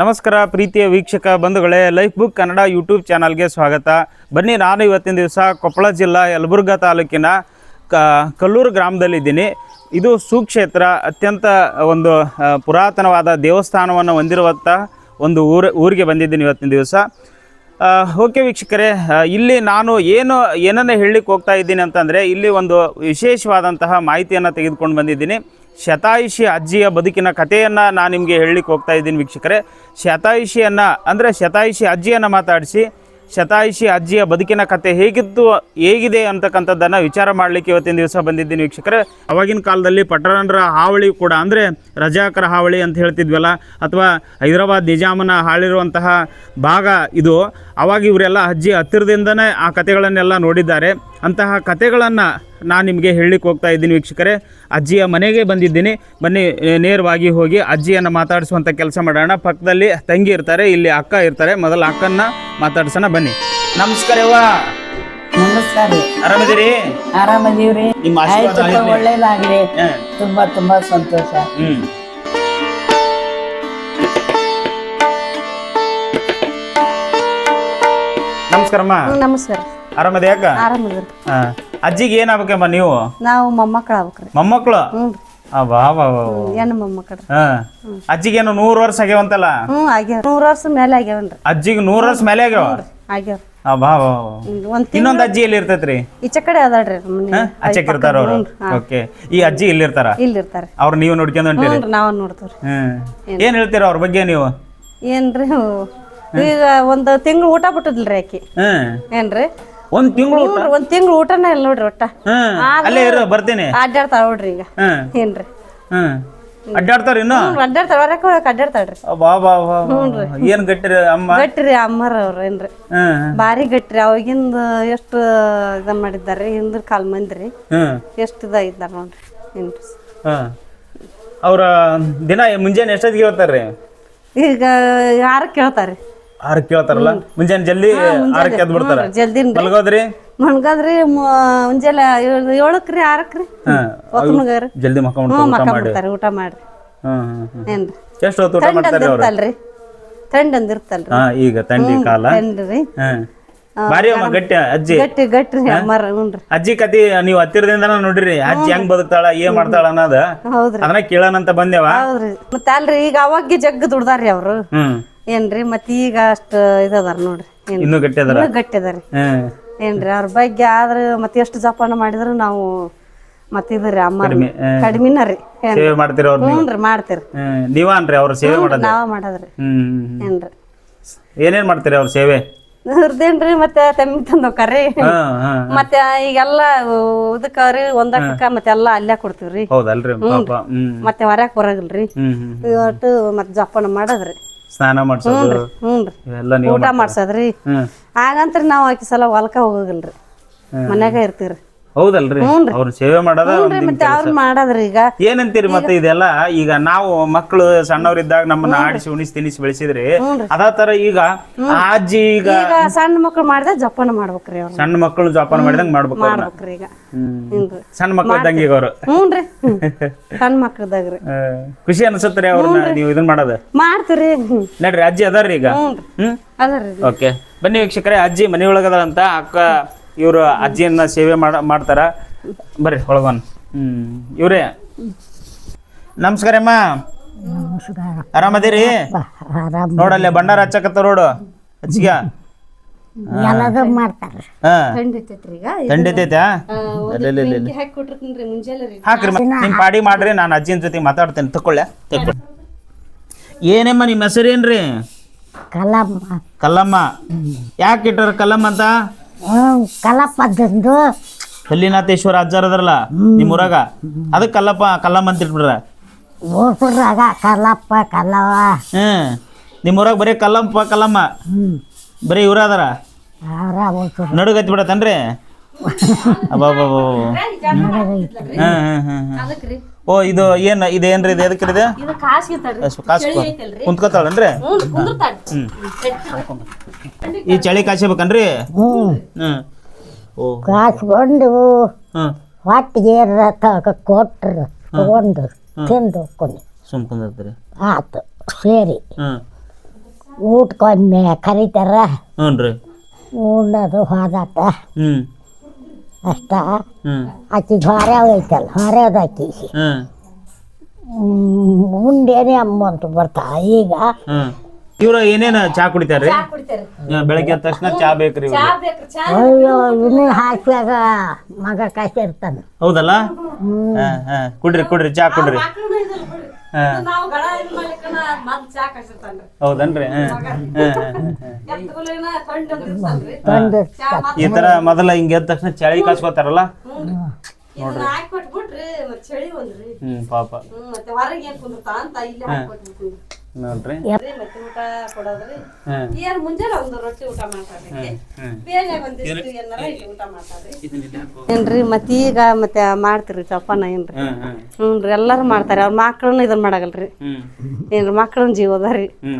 ನಮಸ್ಕಾರ ಪ್ರೀತಿಯ ವೀಕ್ಷಕ ಬಂಧುಗಳೇ ಲೈಫ್ ಬುಕ್ ಕನ್ನಡ ಯೂಟ್ಯೂಬ್ ಚಾನಲ್ಗೆ ಸ್ವಾಗತ. ಬನ್ನಿ, ನಾನು ಇವತ್ತಿನ ದಿವಸ ಕೊಪ್ಪಳ ಜಿಲ್ಲಾ ಯಲಬುರ್ಗಾ ತಾಲೂಕಿನ ಕಲ್ಲೂರು ಗ್ರಾಮದಲ್ಲಿದ್ದೀನಿ. ಇದು ಸುಕ್ಷೇತ್ರ, ಅತ್ಯಂತ ಒಂದು ಪುರಾತನವಾದ ದೇವಸ್ಥಾನವನ್ನು ಹೊಂದಿರುವಂಥ ಒಂದು ಊರು, ಊರಿಗೆ ಬಂದಿದ್ದೀನಿ ಇವತ್ತಿನ ದಿವಸ. ಓಕೆ ವೀಕ್ಷಕರೇ ಇಲ್ಲಿ ನಾನು ಏನು, ಏನನ್ನ ಹೇಳಲಿಕ್ಕೆ ಹೋಗ್ತಾ ಇದ್ದೀನಿ ಅಂತಂದರೆ, ಇಲ್ಲಿ ಒಂದು ವಿಶೇಷವಾದಂತಹ ಮಾಹಿತಿಯನ್ನು ತೆಗೆದುಕೊಂಡು ಬಂದಿದ್ದೀನಿ. ಶತಾಯುಷಿ ಅಜ್ಜಿಯ ಬದುಕಿನ ಕಥೆಯನ್ನು ನಾನು ನಿಮಗೆ ಹೇಳಲಿಕ್ಕೆ ಹೋಗ್ತಾ ಇದ್ದೀನಿ ವೀಕ್ಷಕರೇ. ಶತಾಯುಷಿಯನ್ನು ಅಂದರೆ ಶತಾಯುಷಿ ಅಜ್ಜಿಯನ್ನು ಮಾತಾಡಿಸಿ, ಶತಾಯುಷಿ ಅಜ್ಜಿಯ ಬದುಕಿನ ಕತೆ ಹೇಗಿತ್ತು, ಹೇಗಿದೆ ಅಂತಕ್ಕಂಥದ್ದನ್ನು ವಿಚಾರ ಮಾಡಲಿಕ್ಕೆ ಇವತ್ತಿನ ದಿವಸ ಬಂದಿದ್ದೀನಿ ವೀಕ್ಷಕರೇ. ಅವಾಗಿನ ಕಾಲದಲ್ಲಿ ಪಟ್ಟಣರ ಹಾವಳಿ ಕೂಡ ಅಂದರೆ ರಜಾಕರ ಹಾವಳಿ ಅಂತ ಹೇಳ್ತಿದ್ವಲ್ಲ, ಅಥವಾ ಹೈದರಾಬಾದ್ ನಿಜಾಮನ ಹಾಳಿರುವಂತಹ ಭಾಗ ಇದು. ಅವಾಗ ಇವರೆಲ್ಲ ಅಜ್ಜಿ ಹತ್ತಿರದಿಂದನೇ ಆ ಕತೆಗಳನ್ನೆಲ್ಲ ನೋಡಿದ್ದಾರೆ. ಅಂತಹ ಕತೆಗಳನ್ನು ನಾನು ನಿಮಗೆ ಹೇಳಲಿಕ್ಕೆ ಹೋಗ್ತಾ ಇದ್ದೀನಿ ವೀಕ್ಷಕರೇ. ಅಜ್ಜಿಯ ಮನೆಗೆ ಬಂದಿದ್ದೀನಿ. ಬನ್ನಿ ನೇರವಾಗಿ ಹೋಗಿ ಅಜ್ಜಿಯನ್ನು ಮಾತಾಡಿಸುವಂಥ ಕೆಲಸ ಮಾಡೋಣ. ಪಕ್ಕದಲ್ಲಿ ತಂಗಿ ಇರ್ತಾರೆ ಇಲ್ಲಿ ಅಕ್ಕ ಇರ್ತಾರೆ. ಮೊದಲು ಅಕ್ಕನ್ನ ಮಾತಾಡ್ಸೋಣ ಬನ್ನಿ. ನಮಸ್ಕಾರ ಆರಾಮದಿರಿ? ಆರಾಮದೀವ್ರಿ. ಒಳ್ಳೇದಾಗ್ಲಿ. ತುಂಬಾ ತುಂಬಾ ಸಂತೋಷ. ನಮಸ್ಕಾರಮ್ಮ. ನಮಸ್ಕಾರ. ಆರಾಮದ ಯಾಕ ಆರಾಮದ್ರಿ ಹಾ. ಅಜ್ಜಿಗೆ ಏನಾಗ್ಬೇಕಮ್ಮ ನೀವು? ನಾವು ಮೊಮ್ಮಕ್ಕಳು ಆಗ್ಬೇಕ್ರಿ. ಮೊಮ್ಮಕ್ಕಳು ಅಜ್ಜಿಗೆ. ಹೆಣ್ಣು ಮೊಮ್ಮಕ್ಕಳು ಹಾ. ಅಜ್ಜಿಗೇನು ನೂರ್ ವರ್ಷ ಆಗ್ಯಾವಂತಲ್ಲ? ಹ್ಞೂ ಆಗ್ಯಾವ ನೂರು ವರ್ಷ ಮೇಲೆ ಆಗ್ಯಾವನ್ರಿ ಅಜ್ಜಿಗೆ ನೂರ್ ವರ್ಷ ಮೇಲೆ ಆಗ್ಯಾವ? ಆಗ್ಯಾವ. ಒಂದು ಇನ್ನೊಂದು ಅಜ್ಜಿ ಎಲ್ಲಿ ಇರ್ತೈತ್ರಿ? ಈಚೆ ಕಡೆ ಅದಾಳ್ರಿ ಮನೆ. ಆಚೆಕ್ ಇರ್ತಾರ ಅವ್ರು ಓಕೆ. ಈ ಅಜ್ಜಿ ಇಲ್ಲಿ ಇರ್ತಾರ ಇಲ್ಲಿ ಇರ್ತಾರೆ ಅವ್ರು ನೀವು ನೋಡ್ಕೊಂಡ್ ಹೊಂಟಿರಿ? ಹ್ಞೂ ನಾವು ನೋಡ್ತೀವ್ರಿ. ಹ್ಮ್. ಏನ್? ಹೇಳ್ತೀರ ಅವ್ರ ಬಗ್ಗೆ ನೀವು? ಏನ್ರಿ ಹ್ಞೂ. ಈಗ ಒಂದು ತಿಂಗಳು ಊಟ ಬಿಟ್ಟದಿಲ್ರಿ ಆಕಿ. ಹ್ಮ್. ಏನ್ರಿ? ಒಂದ್ ತಿಂಗಳು ಊಟ? ಒಂದ್ ತಿಂಗಳು ಊಟನೇ ಇಲ್ಲ ನೋಡ್ರಿ ಒಟ್ಟ. ಹ್ಮ್ ಅಲ್ಲೇ ಇರು ಬರ್ತೀನಿ. ಅಡ್ಡಾಡ್ತಾಳ ನೋಡ್ರಿ ಈಗ. ಹ್ಮ್ ಏನ್ರಿ? ಹ್ಮ್ ಅಡ್ಡಾಡ್ತಾರ ಇನ್ನು? ಹ್ಞೂ ಅಡ್ಡಾಡ್ತಾಳ ಹೊರಕ್ಕೆ ಹೋಗಕ್ಕೆ ಅಡ್ಡಾಡ್ತಾಳ್ರಿ. ಬಾ ಬಾ ಬಾ ಬಾ. ಏನ್ ಗಟ್ಟಿರಿ ಅಮ್ಮ? ಗಟ್ಟಿರಿ ಅಮ್ಮರ ಅವ್ರ ಏನ್ರಿ. ಹ್ಮ್ ಭಾರಿ ಗಟ್ಟಿರಿ. ಅವಾಗಿಂದ ಎಷ್ಟು ಇದ ಮಾಡಿದ್ದಾರೆ ಹಿಂದ್ರ ಕಾಲ್ ಮಂದ್ರಿ. ಹ್ಮ್ ಎಷ್ಟು ಇದಾಗಿದ್ದಾರ ನೋಡ್ರಿ. ಏನ್ರಿ? ಹ್ಮ್ ಅವ್ರ ದಿನ ಮುಂಜಾನೆ ಎಷ್ಟೊತ್ತಿಗೆ ಹೇಳ್ತಾರ್ರಿ? ಈಗ ಯಾರು ಕೇಳ್ತಾರಿ ಆರು ಕೇಳ್ತಾರಲ್ಲ? ಮುಂಜಾನೆ ಜಲ್ದಿ ಆರಕ್ಕೆ ಎದ್ದು ಬಿಡ್ತಾರ? ಜಲ್ದಿ ಮಲಗೋದ್ರಿ? ಮನ್ಗದ್ರಿ ಮುಂಜಾನೆ ಏಳಕ್ರಿ ಆರಕ್ರಿ. ಜಲ್ದಿ ಊಟ ಮಕ್ಕ ಮಾಡಿ. ಊಟ ಏನ್ರಿ? ಎಷ್ಟು ಹೊತ್ತು ಊಟ ಮಾಡ್ತಾರೆ ಅವ್ರು? ಥಂಡ್ ಅಂದಿರ್ತಲ್ರಿ. ಹಾ ಈಗ ತಂಡಿ ಕಾಲ. ತಂಡ್ರಿ. ಬಾರಿ ಅಮ್ಮ ಗಟ್ಟಿ ಅಜ್ಜಿ. ಗಟ್ಟಿ ಗಟ್ಟಿ ಅಮ್ಮರ ಹುನ್ರಿ ಅಜ್ಜಿ ಕತಿ ನೀವು ಹತ್ತಿರದಿಂದ ನೋಡ್ರಿ ಅಜ್ಜಿ ಹೆಂಗ್ ಬದುಕ್ತಾಳ ಏನ್ ಮಾಡ್ತಾಳ ಅನ್ನೋದ. ಅದನ್ನ ಕೇಳನಂತ ಬಂದೇವ. ಹೌದ್ರಿ. ಮತ್ತ ಅಲ್ರಿ ಈಗ ಅವಾಗ ಜಗ್ಗ ದುಡ್ದಾರ್ರಿ ಅವ್ರು. ಹ್ಮ್. ಏನ್ರಿ? ಮತ್ ಈಗ ಅಷ್ಟ ಇದಾರ ನೋಡ್ರಿ. ಏನ್ ಇನ್ನೂ ಗಟ್ಟಿ ಅದಾರ? ಇನ್ನೂ ಗಟ್ಟಿ ಅದಾರಿ ಹ್ಮ್ ಏನ್ರಿ? ಅವ್ರ ಬಗ್ಗೆ ಆದ್ರ ಮತ್ತೆ ಎಷ್ಟು ಜಪಾನ ಮಾಡಿದ್ರು ನಾವು ಮತ್ತೆ ಇದ್ರಿ ಅಮ್ಮ. ಕಡಿಮಿನ ರೀ. ಏನ್- ಸೇವೆ ಮಾಡ್ತೀರ ಅವ್ರ ಹ್ಞೂನ್ರಿ ಮಾಡ್ತೀರಿ ಸೇವೆ ಮಾಡೋದು? ನಾವ ಮಾಡದ್ರಿ. ಹ್ಮ್ ಹ್ಮ್, ಹ್ಮ್. ಏನ್ರಿ? ಏನೇನ್ ಮಾಡ್ತೀರಿ ಅವ್ರ ಸೇವೆ? ಹುರ್ದೇನ್ರಿ ಮತ್ತೆ ತಮ್ಮ ತಂದು ಕರಿ ಹಾ ಹಾ ಮತ್ತೆ ಈಗೆಲ್ಲ ಇದಕ್ಕವ್ರಿ ಒಂದಕ್ಕ ಮತ್ತೆ ಎಲ್ಲ ಅಲ್ಲೇ ಕೊಡ್ತೀವ್ರಿ. ಹೌದಲ್ರಿ ಪಾಪ. ಹ್ಮ್ ಮತ್ತೆ ಹೊರಕ್ ಬರಂಗಿಲ್ರಿ? ಹ್ಮ್ ಹ್ಮ್ ಒಟ್ಟು ಮತ್ತೆ ಜಪಾನ ಮಾಡದ್ರಿ. ಸ್ನಾನ ಮಾಡ್ಸೋದು ಇವೆಲ್ಲ ನೀವು ಊಟ ಮಾಡ್ಸದ್ರಿ. ಹ್ಮ್. ಆಗಂತ್ರಿ ನಾವ್ ಆಕಿ ಸಲ ಹೊಲಕ್ಕ ಹೋಗೋಗಿಲ್ರಿ. ಮನ್ಯಾಗ ಇರ್ತೀವ್ರಿ. ಹೌದಲ್ರಿ. ಅವ್ರ ಸೇವೆ ಮಾಡೋದ ಹ್ಞೂನ್ರಿ ಮತ್ತೆ ಅವ್ರು ಮಾಡದ್ರಿ ಈಗ. ಏನಂತೀರಿ ಮತ್ತೆ ಇದೆಲ್ಲ? ಈಗ ನಾವು ಮಕ್ಕಳು ಸಣ್ಣವರಿದ್ದಾಗ ನಮ್ಮನ್ನ ಆಡಿಸಿ ಉಣಿಸಿ ತಿನಿಸಿ ಬೆಳೆಸಿದ್ರಿ. ಅದಾ ತರ ಈಗ ಅಜ್ಜಿ ಈಗ ಸಣ್ಣ ಮಕ್ಕಳು ಮಾಡಿದ ಜಪಾನ ಮಾಡ್ಬೇಕ್ರಿ ಅವ್ರ. ಸಣ್ಣ ಮಕ್ಕಳು ಜೋಪಾನ ಮಾಡಿದಂಗ ಮಾಡ್ಬೇಕು. ಮಾಡ್ಬೇಕ್ರಿ ಈಗ. ಸಣ್ಣ ಮಕ್ಕಳು ಇದ್ದಂಗೆ ಈಗ ಅವ್ರು ಹ್ಞೂನ್ರಿ. ಸಣ್ಣ ಮಕ್ಕಳದಾಗ್ರಿ ಖುಷಿ ಅನ್ಸತ್ರಿ ಅವ್ರನ್ನ ನೀವು ಇದನ್ನ ಮಾಡೋದ? ಮಾಡ್ತೀರಿ ನಡ್ರಿ ಅಜ್ಜಿ ಅದಾರ್ರಿ ಈಗ. ಹ್ಮ್? ಅದರಿ ಓಕೆ. ಬನ್ನಿ ವೀಕ್ಷಕರೇ ಅಜ್ಜಿ ಮನೆಯೊಳಗದಂತ ಅಕ್ಕ ಇವರು ಅಜ್ಜಿಯನ್ನ ಸೇವೆ ಮಾಡ ಮಾಡ್ತಾರ. ಬರ್ರಿ ಒಳಗೋನ್ ಹ್ಮ್ ಇವ್ರೇ. ನಮಸ್ಕಾರ ಅಮ್ಮ. ಆರಾಮದಿರಿ? ನೋಡಲ್ಲ ಭಂಡಾರ ಹಚ್ಚಕತ್ತ ನೋಡು ಅಜ್ಜಿಗ? ಎಲ್ಲದೂ ಮಾಡ್ತಾರೆ. ಹಾ. ಖಂಡಿತೈತ್ರಿ ಈಗ. ತಂಡಿತೈತಾ ಹಾಕಿ ಕೊಟ್ಟಿರ್ತೀನಿ ಮುಂಜಾನೆ ರೀ. ಹಾಕ್ರಿ ಮ- ಪಾಡಿ ಮಾಡ್ರಿ ನಾನು ಅಜ್ಜಿನ ಜೊತೆ ಮಾತಾಡ್ತೇನೆ. ತಕೊಳ್ಳೆ ತಗೊಳ್ಳಿ ಏನೇಮ್ಮ ನಿಮ್ಮ ಹೆಸರೇನ್ರಿ? ಕಲಮ್ಮ ಕಲ್ಲಮ್ಮ. ಯಾಕೆ ಇಟ್ಟಾರ ಕಲ್ಲಮ್ಮ ಅಂತ? ಹ್ಮ್ ಕಲಪ್ಪದಂದು ಕಲ್ಲಿನಾಥೇಶ್ವರ ಅಜ್ಜಾರ್ ಅದರಲ್ಲ ನಿಮ್ಮ ಊರಾಗ? ಅದಕ್ಕೆ ಕಲ್ಲಪ್ಪ ಕಲ್ಲಮ್ಮ ಅಂತ ಇಟ್ಬಿಡ್ರ ಕಲ್ಲಪ್ಪ ಕಲ್ಲವ ಹ್ಮ್. ನಿಮ್ಮ ಊರಾಗ ಬರೀ ಕಲ್ಲಪ್ಪ ಕಲ್ಲಮ್ಮ? ಬರೀ ಇವ್ರ ಅದಾರ? ಅವರ ಊಸರು ನಡುಗತ್ತಿ ಬಿಡತ್ತನ್ರಿ? ಹ್ಮ್ ಹ್ಮ್ ಹ್ಮ್ ಹ್ಮ್. ಹ್ಮ್. ಓ ಇದು ಏನ್ ಇದೇನ್ರಿ ಇದು ಎದಕ್ರಿ ಇದು? ಇದು ಕಾಸಿಗೆ ಕಾಸು ಕುಂತ್ಕೋತಾಳನ್ರಿ? ಹ್ಮ್. ಈ ಚಳಿ ಕಾಯ್ಸಬೇಕನ್ರಿ? ಹ್ಮ್ ಓ. ಕಾಸ್ಕೊಂಡು ಹೊಟ್ಟಿಗೆ ಕೊಟ್ರು ತಗೊಂಡು ತಿಂದು ಕೊಂಡು ಸುಮ್ ಕುಂದಿರ್ತೀರಿ. ಆತು ಸೇರಿ. ಊಟಕ್ಕೊಮ್ಮೆ ಕರೀತಾರ. ಹ್ಞೂ ರೀ ಉಣ್ಣದು ಹೋದಾಟ ಹ್ಞೂ. ಅಷ್ಟ? ಆಕಿ ಹೊರೆ ಐತಲ್ಲ ಹೊರೆ ಅದಾಕಿ ಉಂಡೇನೆ ಅಮ್ಮ ಅಂತ ಬರ್ತಾ. ಈಗ ಇವ್ರು ಏನೇನ ಚಾ ಕುಡಿತಾರ್ರಿ? ಕುಡಿತಾರೆ ಬೆಳಗ್ಗೆ ಎದ್ದ ತಕ್ಷಣ ಚಾ ಬೇಕ್ರಿ ಇವ್ರಿಗೆ. ಅಯ್ಯೋ ಇನ್ನೂ ಹಾಕ್ಯಾಗ ಮಗ ಕಾಯ್ತಾ ಇರ್ತಾನೆ. ಹೌದಲ್ಲ? ಹಾ ಹಾ ಕುಡ್ರಿ ಕುಡ್ರಿ ಚಾ ಕುಡ್ರಿ. ಹಾ. ನಾವು ಗಳ ಇದು ಮಾಡ್ಲಿಕ್ಕನ ಮೊದ್ಲ್ ಚಾ ಕಾಯ್ಸಿರ್ತಾನ್ರಿ. ಹೌದನ್ರಿ ಹಾ ಹಾ, ಹಾ, ಹಾ. ಎತ್ತುಗಳೇನ ಕೊಂಡ್ ಅಂತ ಇರ್ತಾನ್ರಿ. ತಂದು ಚಾ ಮತ್ತ್ ಈ ತರ ಮೊದಲ ಹಿಂಗ ಎದ್ದ ತಕ್ಷಣ ಚಳಿ ಕಾಸ್ಕೋತಾರಲ್ಲ ಇದನ್ನ ಹಾಕ್ಬಿಟ್ಬಿಟ್ರಿ ಮತ್ತ್ ಚಳಿ ಒಂದ್ರಿ. ಹ್ಮ್ ಪಾಪ. ಹ್ಮ್ ಮತ್ತೆ ಹೊರಗೆ ಏನ್ ಕುಂದಿರ್ತಾಳ ಅಂತ ಇಲ್ಲಿ ನೋಡ್ರಿ. ಮತ್ತೆ ಊಟ ಕೊಡೋದ್ರಿ ಏನ್ ಮುಂಜಾನೆ ಒಂದು ರೊಟ್ಟಿ ಊಟ ಮಾಡ್ತಾರ್ರಿ ಹ್ಮ್ ಬೇರೆ ಒಂದಿಷ್ಟು ಇಲ್ಲಿ ಊಟ ಮಾಡ್ತಾರ್ರಿ ಏನ್ರಿ ಮತ್ತೆ ಈಗ ಮತ್ತೆ ಮಾಡ್ತೀರಿ ಚಪ್ಪನ ಏನ್ರಿ? ಹ್ಮ್ ರೀ ಹ್ಞೂ ಎಲ್ಲಾರು ಮಾಡ್ತಾರೆ. ಅವ್ರ ಮಕ್ಳನ್ನ ಇದನ್ನ ಮಾಡಾಗಲ್ರಿ. ಏನ್ರಿ ಮಕ್ಳನ್ನ ಜೀವ ಅದಾರಿ ಹ್ಮ್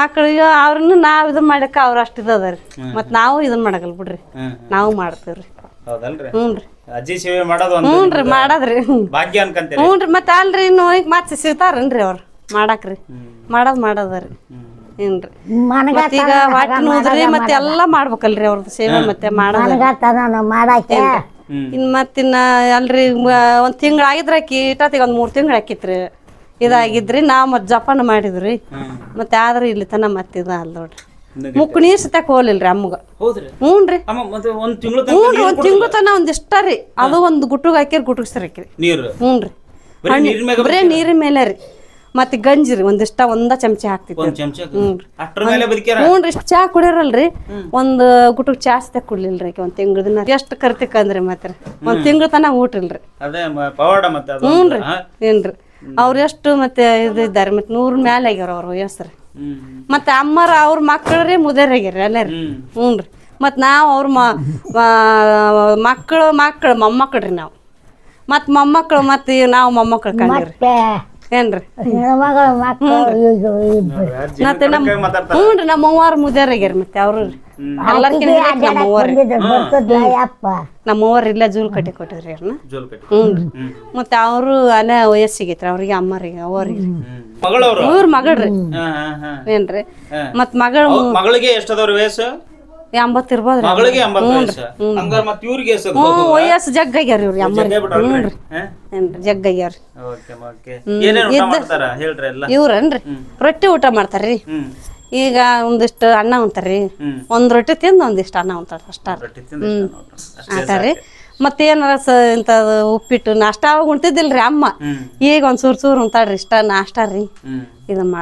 ಮಕ್ಳಿಗೆ ಅವ್ರನ್ನ ನಾವ್ ಇದನ್ ಮಾಡಕ್ಕ ಅವ್ರ ಅಷ್ಟು ಇದು ಅದಾರಿ ಮತ್ ನಾವು ಇದನ್ ಮಾಡಗಲ್ ಬಿಡ್ರಿ. ನಾವು ಮಾಡ್ತೀವ್ರಿ. ಹೌದಲ್ರಿ? ಹ್ಞೂ ರೀ ಅಜ್ಜಿ ಸೇವೆ ಮಾಡೋದು ಒಂದು ಹ್ಞೂ ರೀ ಮಾಡದ್ರಿ. ಭಾಗ್ಯ ಅನ್ಕಂತೀರಿ. ಹ್ಞೂ ರೀ ಮತ್ತೆ ಅಲ್ರಿ ಇನ್ನು ಈಗ ಮತ್ತೆ ಸಿಗ್ತಾರನ್ರಿ ಅವ್ರು? ಮಾಡಾಕ್ರಿ. ಮಾಡೋದ್ ಮಾಡೋದರಿ. ಏನ್ರಿ. ಮತ್ತೀಗ ಮತ್ತ್ ಈಗ ಹೊಟ್ಟೆ ನೋದ್ರಿ ಮತ್ತೆ ಎಲ್ಲಾ ಮಾಡ್ಬೇಕಲ್ರಿ ಅವ್ರದ್ದು ಸೇವೆ ಮತ್ತೆ ಮಾಡೋದು ಮಾಡಾಕೆ. ಇನ್ ಮತ್ತಿನ್ನ ಅಲ್ರಿ ಒಂದ್ ತಿಂಗಳ ಆಗಿದ್ರ ಇಟ್ಟಿಗೆ ಒಂದ್ ಮೂರ್ ತಿಂಗಳ ಹಾಕಿತ್ರಿ ಇದಾಗಿದ್ರಿ ನಾವ್ ಮತ್ ಜಪಾನ್ ಮಾಡಿದ್ರಿ. ಮತ್ತೆ ಆದ್ರೆ ಇಲ್ಲಿ ತನ ಮತ್ತೆ ಇದ ಅಲ್ ನೋಡ್ರಿ. ಮುಕ್ಕು ನೀರ್ ಸತ್ಯಾಕ ಹೋಲಿಲ್ರಿ ಅಮ್ಮಗ. ಹೌದ್ರಿ? ಹ್ಞೂನ್ರಿ ಅಮ್ಮ ಮತ್ತೆ ಒಂದ್ ತಿಂಗಳು ಹ್ಞೂನ್ರಿ ಒಂದ್ ತಿಂಗಳು ತನ ಒಂದ್ ಇಷ್ಟ ರೀ. ಅದು ಒಂದ್ ಗುಟ್ಟುಗ್ ಹಾಕಿರ್ ಗುಟ್ಟುಗ್ ಸರಕಿರಿ ನೀರು? ಹ್ಞೂನ್ರಿ ಬರೇ ನೀರಿನ ಮೇಲೆ ರೀ. ಮತ್ತೆ ಗಂಜಿ ರೀ ಒಂದಿಷ್ಟ ಒಂದ ಚಮಚ ಹಾಕ್ತಿದ್ದೆ. ಬದುಕ್ಯಾರ? ಹ್ಞೂನ್ರಿ ಚಾ ಕುಡಿಯರಲ್ರಿ. ಒಂದ್ ಗುಟುಕ್ ಚಾ ಸತ ಕುಡ್ಲಿಲ್ರಿ ಆಕೆ ಒಂದ್ ತಿಂಗಳ ದಿನ. ಎಷ್ಟು ಕರ್ತಿಕಂದ್ರಿ ಮತ್ತೆ ಒಂದ್ ತಿಂಗಳ ತನ ಊಟ ಇಲ್ರಿ ಮತ್ತೆ? ಏನ್ರಿ. ಅವ್ರ ಎಷ್ಟು ಮತ್ತೆ ಇದು ಇದ್ದಾರೆ ಮತ್ತೆ ನೂರ್ ಮ್ಯಾಲ ಆಗ್ಯಾರ ಅವ್ರ ವಯಸ್ಸ್ರಿ. ಹ್ಮ್. ಮತ್ತೆ ಅಮ್ಮರ ಅವ್ರ ಮಕ್ಕಳ್ರಿ ಮುದೇರಾಗ್ಯಾರ ಎಲ್ಲಾರಿ. ಹ್ಮ್. ಹ್ಞೂನ್ರಿ. ಮತ್ ನಾವು ಅವ್ರ ಮಕ್ಕಳು ಮಕ್ಕಳು ಮೊಮ್ಮಕ್ಕಳ್ರಿ ನಾವು. ಮತ್ ಮೊಮ್ಮಕ್ಕಳು ಮತ್ತೆ ನಾವು ಮೊಮ್ಮಕ್ಕಳು ಕಂಡ್ರಿ ಮತ್ತೆ ಏನ್ರಿ? ಹೆಣ್ಮಗಳ ಮತ್ತೆ ಮಾತಾಡ್ತಾರ? ಹ್ಞೂನ್ರಿ ನಮ್ಮ ಅವ್ವಾರ ಮುದೇರಾಗ್ಯಾರ ಮತ್ತೆ ಅವ್ರು ಎಲ್ಲರ್ಕಿನ ನಮ್ಮ ಅವ್ವಾರ. ಬರ್ತದ ಯಪ್ಪ ನಮ್ಮ ಅವ್ವಾರ ಇಲ್ಲೇ ಜೂಲ್ ಕಟ್ಟಿ ಕೊಟ್ಟಿದ್ರಿ ಅವ್ರನ್ನ ಹ್ಞೂ ರೀ. ಹ್ಞೂನ್ರಿ ಮತ್ತೆ ಅವರು ಅಲ್ಲೇ ವಯಸ್ಸಿಗೈತ್ರಿ ಅವ್ರಿಗೆ ಅಮ್ಮರಿಗೆ ಅವ್ರಿಗೆ ಮಗಳವ್ರು? ಇವ್ರ ಮಗಳ್ರಿ ಹಾ ಹಾ ಹಾ ಏನ್ರಿ. ಮತ್ ಮಗಳು ಮಗಳಿಗೆ ಎಷ್ಟದವ್ರ ವಯಸ್ಸು? ಇರ್ಬೋದ್ರಿ ಮಗಳಿಗೆ ಎಂಬತ್ತು ವಯಸ್ಸು. ಹಂಗಾರ ಮತ್ತೆ ಇವ್ರಿಗೆ ಎಷ್ಟು ಹ್ಞೂ ವಯಸ್ಸು ಜಗ್ಗಾಗ್ಯಾರ ಇವ್ರಿ ಅಮ್ಮರಿ ಬಿಟ್ರಲ್ರಿ ಏನ್ರಿ ಜಗ್ಗಾಗ್ಯಾರ ಓಕೆ ಓಕೆ. ಏನೇನ್ ಊಟ ಮಾಡ್ತಾರ ಹೇಳ್ರಿ ಎಲ್ಲ? ಇವ್ರನ್ರಿ ರೊಟ್ಟಿ ಊಟ ಮಾಡ್ತಾರ್ರಿ. ಈಗ ಒಂದಿಷ್ಟು ಅನ್ನ ಉಂತಾರ್ರಿ. ಒಂದ್ ರೊಟ್ಟಿ ತಿಂದು ಒಂದಿಷ್ಟು ಅನ್ನ ಉಂತಾರ ಅಷ್ಟಾರ ಹ್ಮ್. ಅಷ್ಟೇ ಆತಾರ್ರಿ. ಮತ್ತೇನಾರ ಸ ಇಂಥದ್ದು ಉಪ್ಪಿಟ್ಟು ನಾಷ್ಟ ಅವಾಗ ಉಣ್ತಿದ್ದಿಲ್ರಿ ಅಮ್ಮ. ಈಗ ಒಂದ್ ಸೂರ್ ಸೂರ್ ಉಂತಾಳ್ರಿ ಇಷ್ಟ ನಾಷ್ಟ ರೀ. ಇದನ್ನ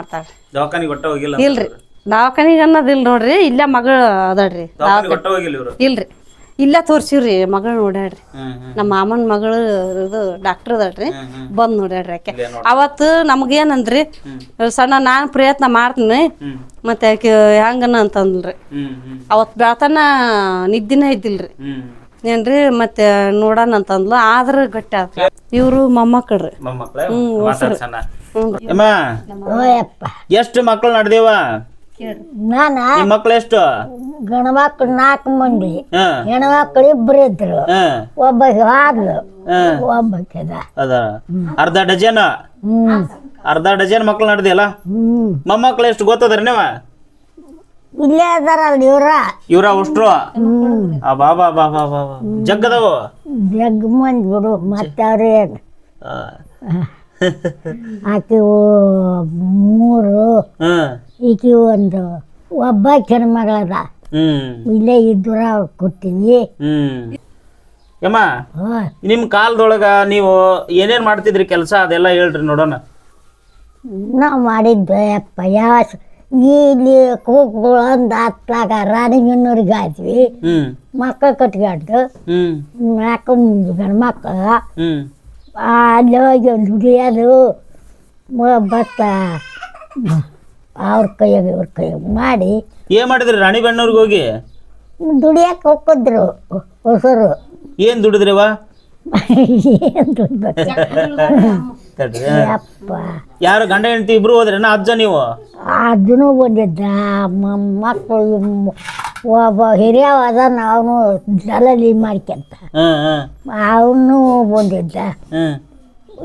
ದವಾಖಾನಿಗೆ ಹೋಗಿಲ್ಲ ಇಲ್ರಿ. ದವಾಖಾನಿಗೆ ಅನ್ನೋದಿಲ್ಲ ನೋಡ್ರಿ ಇಲ್ಲೇ ಮಗಳು ಅದಾಳ್ರಿ. ಇಲ್ರಿ. ಇಲ್ಲ ತೋರ್ಸಿವ್ರಿ ಮಗಳು ನೋಡ್ಯಾಡ್ರಿ ನಮ್ಮ ಮಾಮನ ಮಗಳು ಇದು ಡಾಕ್ಟರ್ ಅದಾಳ್ರಿ ಬಂದ್ ನೋಡ್ಯಾಡ್ರಿ ಆಕೆ. ಅವತ್ತು ನಮ್ಗೇನಂದ್ರಿ ಸಣ್ಣ ನಾನು ಪ್ರಯತ್ನ ಮಾಡ್ತೀನಿ ಮತ್ತೆ ಆಕೆ ಹೆಂಗನ ಅಂತಂದ್ರಿ. ಅವತ್ ಬೆಳತನ ನಿದ್ದಿನ ಇದ್ದಿಲ್ರಿ. ಏನ್ರಿ ಮತ್ತೆ ನೋಡೋಣ ಅಂತಂದ್ಲು ಆದ್ರ ಗಟ್ಟಿ ಆತ ಇವ್ರು ಮೊಮ್ಮಕ್ಕಳ್ರಿ. ಹ್ಮ್ ಎಷ್ಟು ಮಕ್ಕಳು ನಡ್ದೇವ? ನಾನ ನಿಮ್ ಮಕ್ಳು ಎಷ್ಟು? ಮಕ್ಳು ನಾಲ್ಕು ಮಂದಿ. ಹಾ. ಹೆಣ್ಮಕ್ಳು ಇಬ್ರು ಇದ್ರು. ಹಾ. ಒಬ್ಬ ಹಾದ್ಲು ಹಾ. ಅದ? ಅರ್ಧ ಡಜನ್? ಹ್ಮ್. ಅರ್ಧ ಡಜನ್ ಮಕ್ಳು ನಡ್ದಿಯಲ್ಲ? ಹ್ಮ್. ಮೊಮ್ಮಕ್ಳು ಎಷ್ಟು ಗೊತ್ತದ್ರಿ ನೀವ? ಇಲ್ಲೇ ಅದಾರಲ್ಲ ಇವ್ರ. ಇವ್ರ ಅಷ್ಟು? ಆ ಬಾ ಬಾ ಬಾ ಬಾ ಬಾ ಬಾ. ಜಗ್ಗದವು? ಜಗ್ ಮಂದಿ ಬಿಡು ಮತ್ತೆ ಅವ್ರೇನು ಆ. ಆಕಿ ಮೂರು. ಹ್ಮ್ ಈಕಿ ಒಂದು ಒಬ್ಬ ಹೆಣ್ಮಗಳದ ಹ್ಮ್. ಇಲ್ಲೇ ಇದ್ರ ಕೊಡ್ತೀವಿ ಕೊಟ್ಟಿವಿ ಹ್ಮ್. ಯಮ್ಮ ಹ್ಮ್. ನಿಮ್ ಕಾಲದೊಳಗ ನೀವು ಏನೇನ್ ಮಾಡ್ತಿದ್ರಿ ಕೆಲಸ? ಅದೆಲ್ಲ ಹೇಳ್ರಿ ನೋಡೋಣ. ನಾವು ಮಾಡಿದ್ವಿ ಅಪ್ಪ ಯಾವ ಇಲ್ಲಿ ಕೂಗುಗಳು ಹತ್ತಾಗ ರಾಣಿಗನ್ನೂರಿಗೆ ಆದ್ವಿ. ಹ್ಮ್. ಮಕ್ಕಳು ಕಟ್ಕೊಂಡು ಹ್ಮ್. ನಾಲ್ಕು ಗಂಡು ಮಕ್ಕಳು ಹ್ಮ್. ಅಲ್ಲಿ ಹೋಗಿ ದುಡಿಯೋದು ಭತ್ತ ಅವ್ರ ಕೈಯಾಗ ಇವ್ರ ಕೈಯಾಗ ಮಾಡಿ ಏನ್ ಮಾಡಿದ್ರಿ ರಾಣಿಬೆನ್ನೂರ್ಗೆ ಹೋಗಿ? ದುಡಿಯಕ್ಕೆ ಹೋಗಿದ್ರು ಹೊಸರು. ಏನ್ ದುಡಿದ್ರಿವ ಏನು ತಡ್ರಿ ಅಪ್ಪ ಯಾರು ಗಂಡ ಹೆಂಡತಿ ಇಬ್ರು ಹೋದ್ರೇನ ಅಜ್ಜ ನೀವು? ಅದನ್ನು ಬಂದಿದ್ದ ಮಕ್ಕಳು ಒಬ್ಬ ಹಿರಿಯವ ಅದಾನ ಅವನು ಜಲಲಿ ಮಾಡ್ಕೊಂತ. ಅವನು ಬಂದಿದ್ದ.